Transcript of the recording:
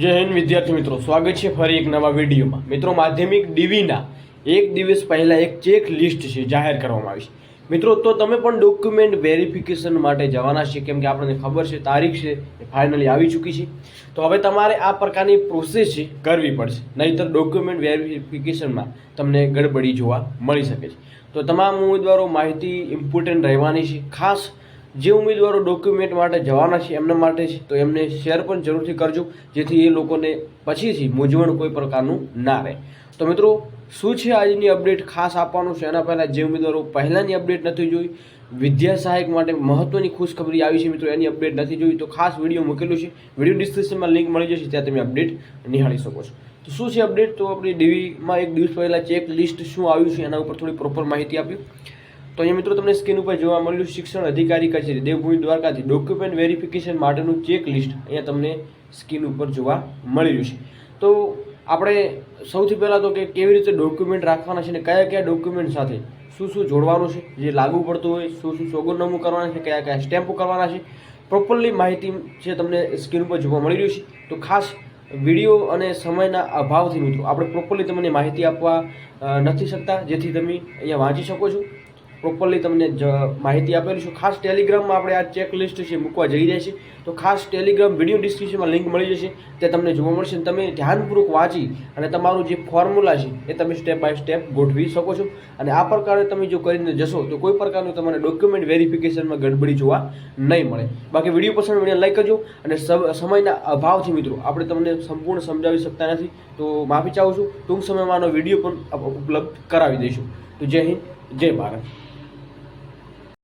જય હિન્દ વિદ્યાર્થી મિત્રો. સ્વાગત છે ફરી એક નવા વિડીયોમાં. મિત્રો, માધ્યમિક ડીવીના એક દિવસ પહેલાં એક ચેક લિસ્ટ છે જાહેર કરવામાં આવી છે. મિત્રો, તો તમે પણ ડોક્યુમેન્ટ વેરિફિકેશન માટે જવાના છે, કેમ કે આપણને ખબર છે, તારીખ છે, એ ફાઇનલી આવી ચૂકી છે. તો હવે તમારે આ પ્રકારની પ્રોસેસ છે, કરવી પડશે. નહીંતર ડોક્યુમેન્ટ વેરિફિકેશનમાં તમને ગડબડી જોવા મળી શકે છે. તો તમામ ઉમેદવારો માહિતી ઇમ્પોર્ટન્ટ રહેવાની છે. ખાસ જે ઉમેદવારો ડોક્યુમેન્ટ માટે જવાના છે એમના માટે છે, તો એમને શેર પણ જરૂરથી કરજો, જેથી એ લોકોને પછીથી મૂંઝવણ કોઈ પ્રકારનું ના રહે. તો મિત્રો, શું છે આજની અપડેટ ખાસ આપવાનું છે? એના પહેલાં જે ઉમેદવારો પહેલાંની અપડેટ નથી જોઈ, વિદ્યા સહાયક માટે મહત્ત્વની ખુશખબરી આવી છે મિત્રો, એની અપડેટ નથી જોઈ, તો ખાસ વીડિયો મૂકેલું છે. વીડિયો ડિસ્ક્રિપ્શનમાં લિંક મળી જશે, ત્યાં તમે અપડેટ નિહાળી શકો છો. તો શું છે અપડેટ તો આપણી ડીવીમાં એક દિવસ પહેલાં ચેક લિસ્ટ શું આવ્યું છે, એના ઉપર થોડી પ્રોપર માહિતી આપી તો અહીંયા મિત્રો તમને સ્ક્રીન ઉપર જોવા મળ્યું શિક્ષણ અધિકારી કચેરી, દેવભૂમિ દ્વારકાથી ડોક્યુમેન્ટ વેરિફિકેશન માટેનું ચેક લિસ્ટ અહીંયા તમને સ્ક્રીન ઉપર જોવા મળી રહ્યું છે. તો આપણે સૌથી પહેલાં તો કે કેવી રીતે ડોક્યુમેન્ટ રાખવાના છે અને કયા કયા ડોક્યુમેન્ટ સાથે શું શું જોડવાનું છે, જે લાગુ પડતું હોય, શું શું સોગંદનામું કરવાના છે, કયા કયા સ્ટેમ્પો કરવાના છે પ્રોપરલી માહિતી છે તમને સ્ક્રીન ઉપર જોવા મળી રહ્યું છે. તો ખાસ વીડિયો અને સમયના અભાવથી મિત્રો આપણે પ્રોપરલી તમને માહિતી આપવા નથી શકતા, જેથી તમે અહીંયા વાંચી શકો છો. પ્રોપરલી તમને માહિતી આપેલી છું. ખાસ ટેલિગ્રામમાં આપણે આ ચેક લિસ્ટ છે મૂકવા જઈ રહ્યા છીએ. તો ખાસ ટેલિગ્રામ વીડિયો ડિસ્ક્રિપ્શનમાં લિંક મળી જશે. તે તમને જોવા મળશે અને તમે ધ્યાનપૂર્વક વાંચી અને તમારું જે ફોર્મ્યુલા છે એ તમે સ્ટેપ બાય સ્ટેપ ગોઠવી શકો છો. અને આ પ્રકારે તમે જો કરીને જશો, તો કોઈ પ્રકારનું તમારે ડોક્યુમેન્ટ વેરિફિકેશનમાં ગડબડી જોવા નહીં મળે. બાકી વીડિયો પસંદ વીડિયો લાઈક કરજો અને સમ- સમયના અભાવથી મિત્રો, આપણે તમને સંપૂર્ણ સમજાવી શકતા નથી. તો માફી ચાહું છું. ટૂંક સમયમાં આનો વીડિયો પણ ઉપલબ્ધ કરાવી દઈશું. તો જય હિન્દ, જય ભારત.